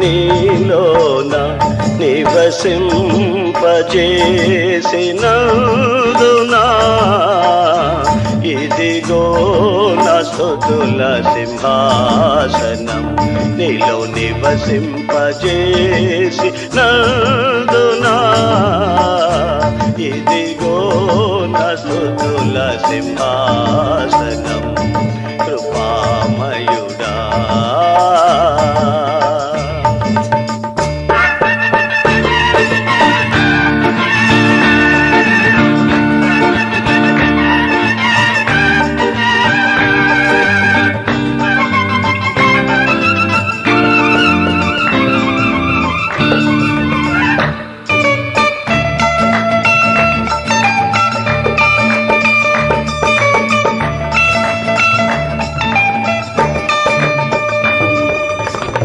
నీలోన నివసింపచేసినందునా ఇదిగో నా స్థుతుల సింహాసనం నీలో నివసింపజేసి నందునా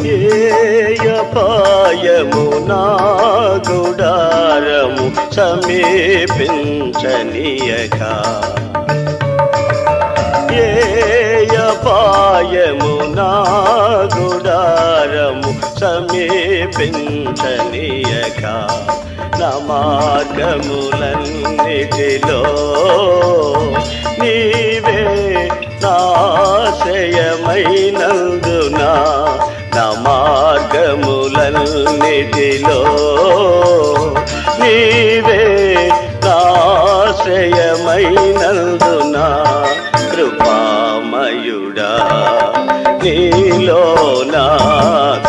ఏయపాయము నా గుడారము సమీపించనీయక. ఏయపాయము నా గుడారము సమీపించనీయక. నా మార్గములన్నిటిలో నీవే నాశయమైనందునా నా మార్గములన్నిటిలో నీవే నాశ్రయమైనందున కృపామయుడా. నీలో నా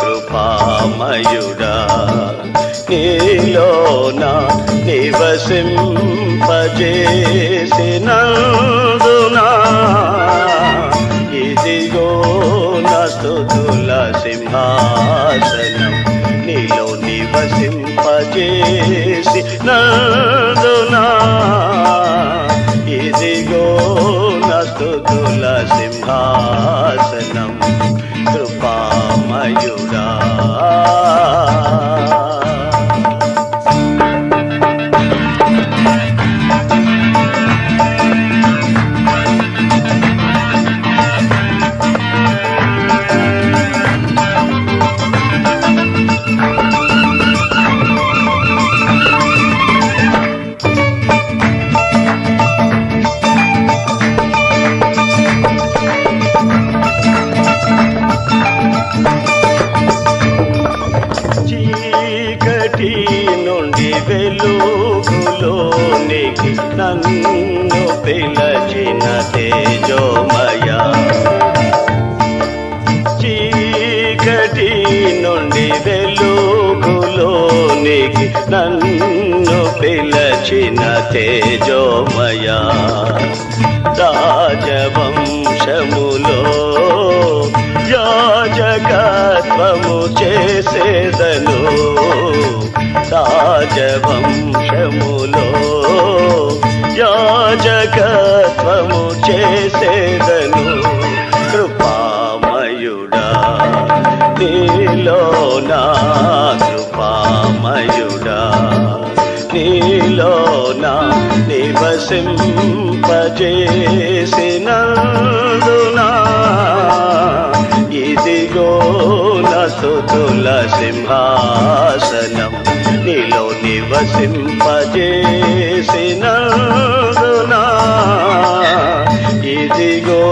కృపామయుడా. నీలో నా నివసింపజేసినందునా నా సింహాసనం నీలో నివసింపజేసి నందునా ఇదిగో నా స్తుతుల నన్ను పిలచిన తేజోమయా రాజవంశములో యాజకత్వము చేసేదను. రాజవంశములో యాజకత్వము చేసేదను. కృపా నీలోన నా నివసింపజేసినందునా. ఇదిగో నా సింహాసనం నీలో నివసింపజేసినందునా. ఇదిగో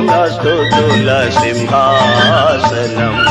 నా స్తుతుల సింహాసనం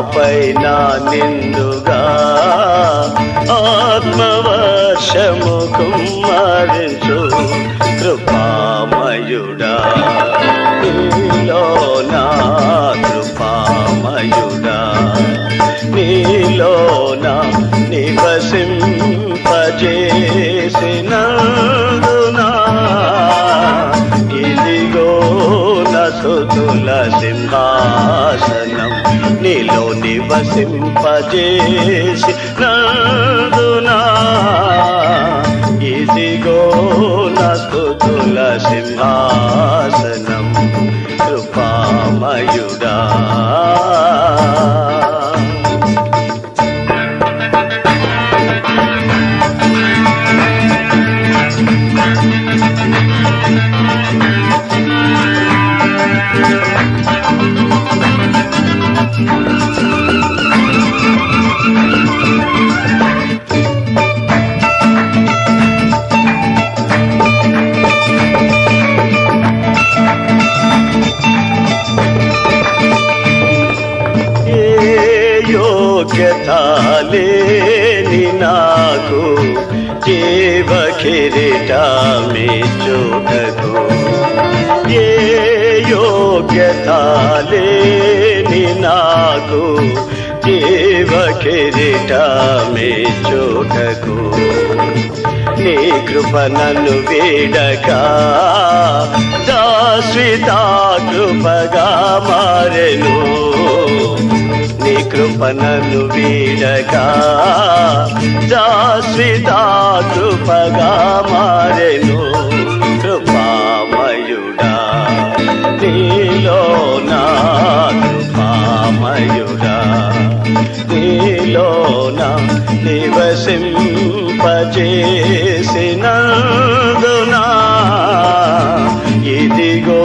పైన నా నిండుగా ఆత్మవర్షము కుంభ నివసింపజేసి నా యోగ్యత నాకు జీవ కిరీటమే చూడకు. ఏ యోగ్యత నాకు జీవ కిరీటమే చూడకు. నీ కృప నన్ను వేడక శాశ్వత కృపగా మారెను. నీ కృపణను వీడగా. వీడక కృపగా మారెను కృపామయుడా. నీలో నా కృపామయుడా. నీలో నా నివసింపజేసినందునా. ఇదిగో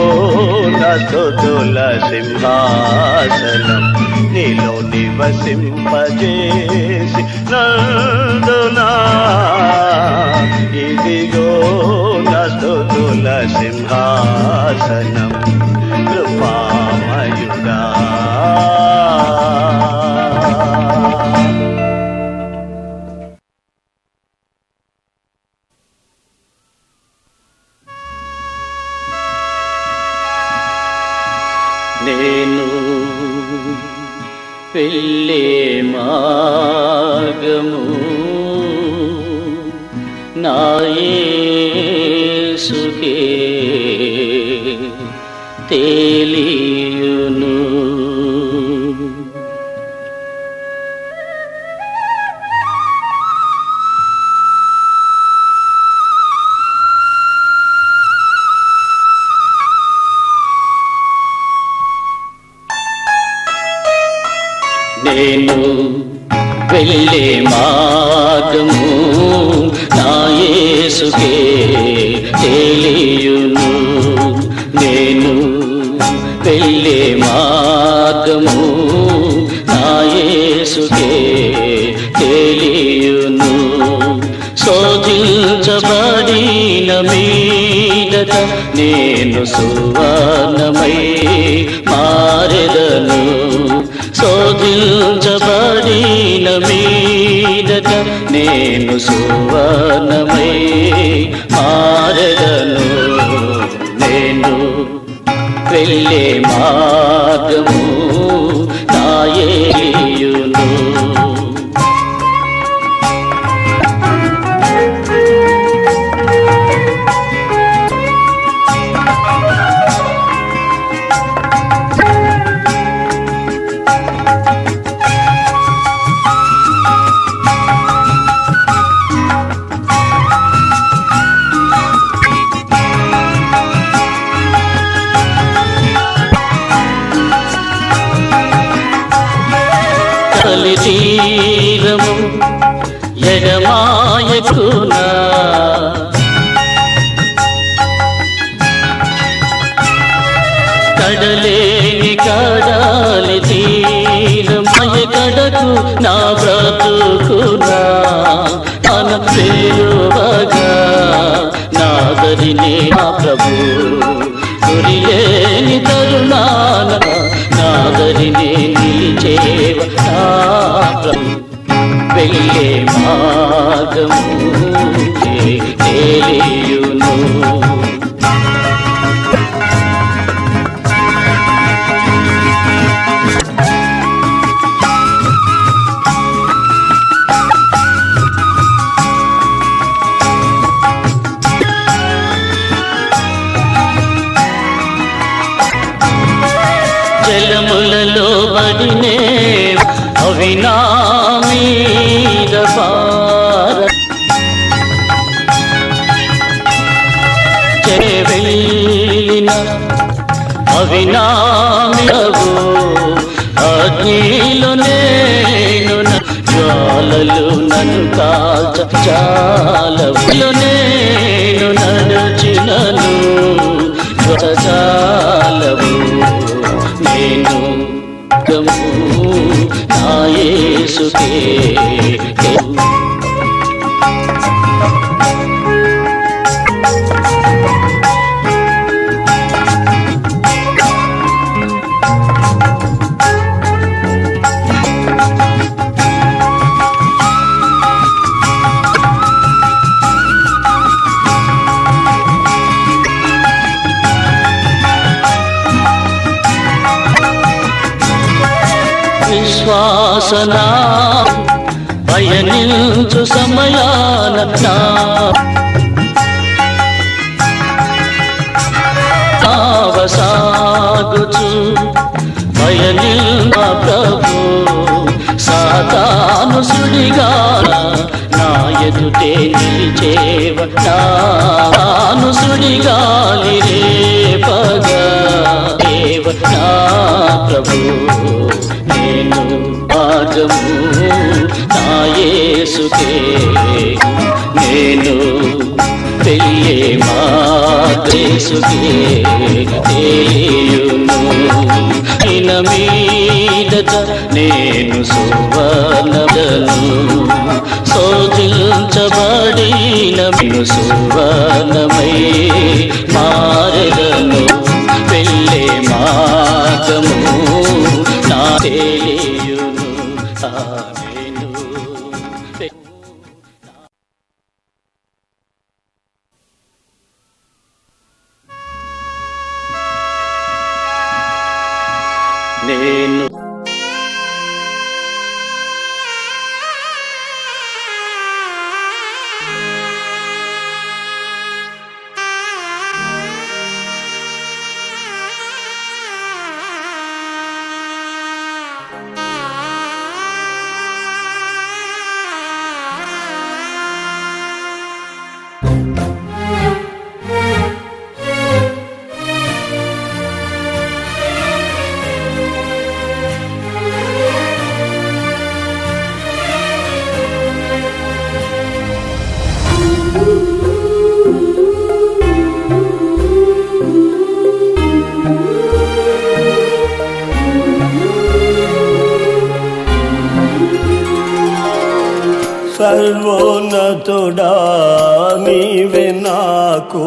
నతుల సింహాసనం. నీలో నందునా. ఇదిగో నతుల సింహాసనం. వెళ్ళే మార్గము. తలి తీరము ఎడమాయకునా? కడలేని కడాలి తీరమయ కడకు నా బ్రతుకునా? తన పేరువగా నాదరిని మా ప్రభు గురిలేని తరుణాన నాదరినే నిలిచేవ నా ప్రభు వెళ్ళే మార్గము తెలియును నన్ను కాల్చ నేను నడుచినను. జ్వరజాలవు నేను గము విశ్వాసన? పయనించు సమయాన నా. సాగుచు పయనిల్మ ప్రభు సాతాను సుడిగా నా ఎదుటే నిలిచేవ నాను సుడిగాలి రేపగా. దేవ నా ప్రభు నేను భాగము నా యేసుకే. నేను పెళ్ళే మా దేశుకే తెలియును. ఇన మీదట నేను సువర్ణదను శోధించబడిన మిను సువర్ణమై మారెదను. సర్వోన్నతుడా నీవే నాకు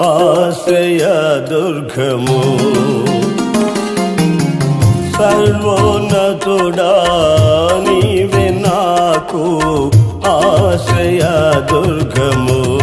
ఆశ్రయ దుర్గము. సర్వోన్నతుడా నీవే నాకు ఆశ్రయ దుర్గము.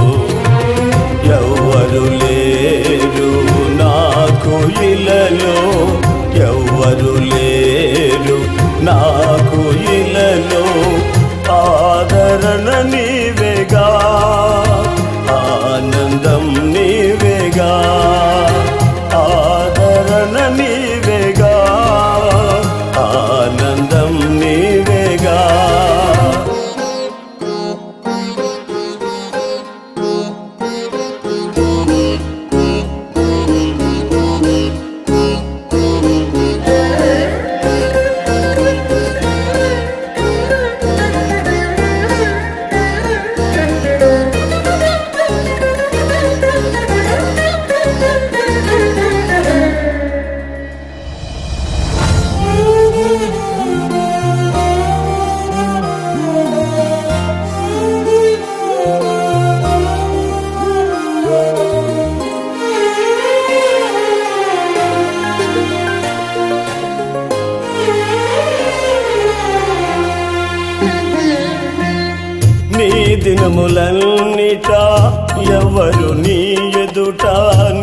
పనులన్నిట ఎవరు నీ ఎదుట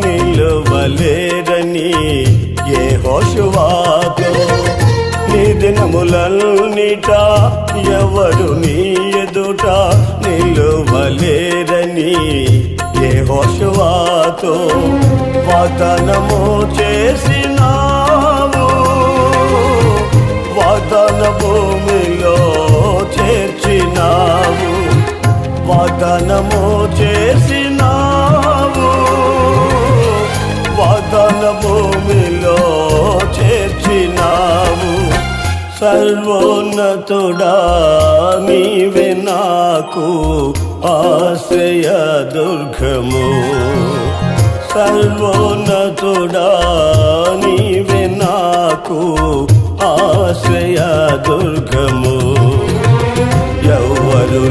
నిలువలేరని ఏ హోషువాతో నీ దినములన్నిట ఎవరు నీ ఎదుట నిలువలేరని ఏ హోషువాతో వాతనము చేసినావు వాగ్దాన భూమిలో వాదనము చేసినావు వాదన భూమిలో చేర్చినావు. సర్వోన్నతుడా నీవే నాకు ఆశ్రయ దుర్గము. సర్వోన్నతుడా నీవే నాకు ఆశ్రయ దుర్గము. ఎవ్వరు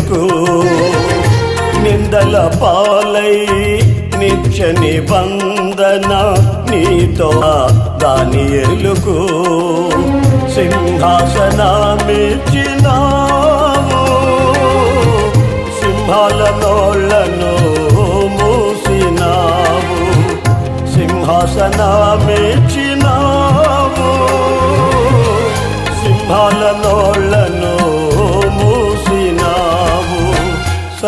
ఎలుగు నిందల పాలై నిత్య నిబంధన నీతో దాని ఎలుకు సింహాసనమిచ్చినావు. సింహాల నోళ్ళను మూసినావు. సింహాసనమిచ్చినావు. సింహాల నోళ్ళను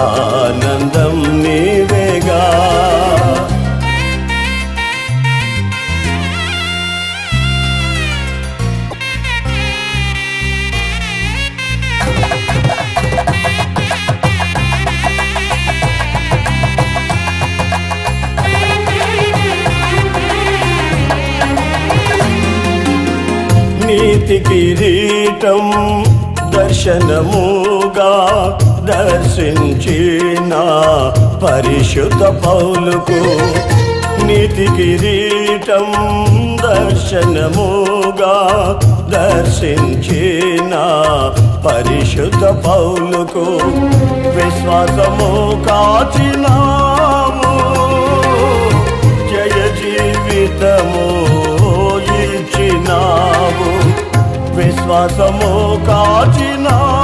ఆనందం నీవేగా. నీతి కిరీటం దర్శనముగా దర్శించిన పరిశుద్ధ పౌలుకు నీతి కిరీటం దర్శనముగా దర్శించిన పరిశుద్ధ పౌలుకు విశ్వాసము కాచినాము. జయ జీవితము ఇచ్చినావు విశ్వాసము కాచినావు